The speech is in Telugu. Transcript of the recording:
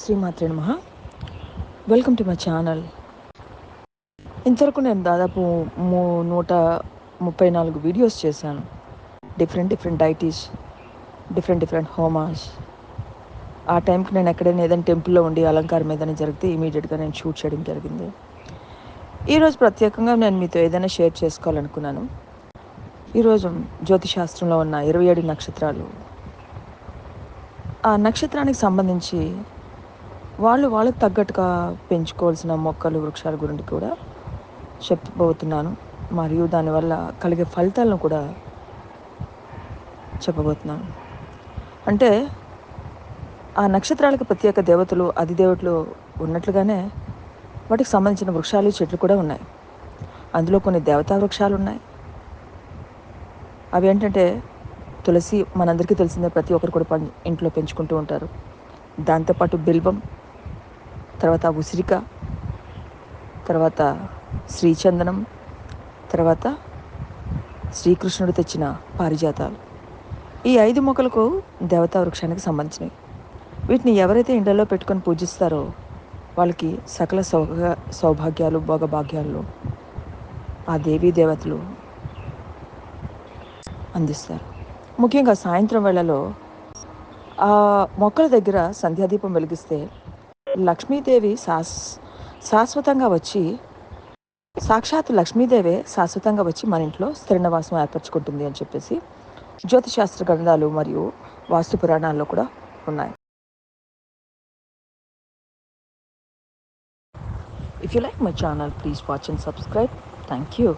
శ్రీమాత్రే నమ. వెల్కమ్ టు మై ఛానల్ ఇంతవరకు నేను దాదాపు మూ నూట ముప్పై నాలుగు వీడియోస్ చేశాను. Different different deities different different హోమాస్ ఆ టైంకి నేను ఎక్కడైనా ఏదైనా టెంపుల్లో ఉండి అలంకారం ఏదైనా జరిగితే ఇమీడియట్గా నేను షూట్ చేయడం జరిగింది. ఈరోజు ప్రత్యేకంగా నేను మీతో ఏదైనా షేర్ చేసుకోవాలనుకున్నాను. ఈరోజు జ్యోతిశాస్త్రంలో ఉన్న ఇరవై ఏడు నక్షత్రాలు. ఆ నక్షత్రానికి సంబంధించి వాళ్ళు వాళ్ళకి తగ్గట్టుగా పెంచుకోవాల్సిన మొక్కలు వృక్షాల గురించి కూడా చెప్పబోతున్నాను. మరియు దానివల్ల కలిగే ఫలితాలను కూడా చెప్పబోతున్నాను. అంటే ఆ నక్షత్రాలకు ప్రత్యేక దేవతలు అధిదేవతలు ఉన్నట్లుగానే వాటికి సంబంధించిన వృక్షాలు చెట్లు కూడా ఉన్నాయి. అందులో కొన్ని దేవతా వృక్షాలు ఉన్నాయి. అవి ఏంటంటే తులసి మనందరికీ తెలిసిందే ప్రతి ఒక్కరు కూడా పం ఇంట్లో పెంచుకుంటూ ఉంటారు. దాంతోపాటు బిల్వం తర్వాత ఉసిరిక తర్వాత శ్రీచందనం తర్వాత శ్రీకృష్ణుడు తెచ్చిన పారిజాతాలు. ఈ ఐదు మొక్కలకు దేవతా వృక్షానికి సంబంధించినవి. వీటిని ఎవరైతే ఇండ్లలో పెట్టుకొని పూజిస్తారో వాళ్ళకి సకల సౌభ సౌభాగ్యాలు భోగభాగ్యాలు ఆ దేవీ దేవతలు అందిస్తారు. ముఖ్యంగా సాయంత్రం వేళలో ఆ మొక్కల దగ్గర సంధ్యాదీపం వెలిగిస్తే లక్ష్మీదేవి శాస్ శాశ్వతంగా వచ్చి సాక్షాత్ లక్ష్మీదేవే శాశ్వతంగా వచ్చి మన ఇంట్లో స్థిరణవాసం ఏర్పరచుకుంటుంది అని చెప్పేసి జ్యోతిశాస్త్ర గ్రంథాలు మరియు వాస్తు పురాణాల్లో కూడా ఉన్నాయి. If you like my channel please watch and subscribe thank you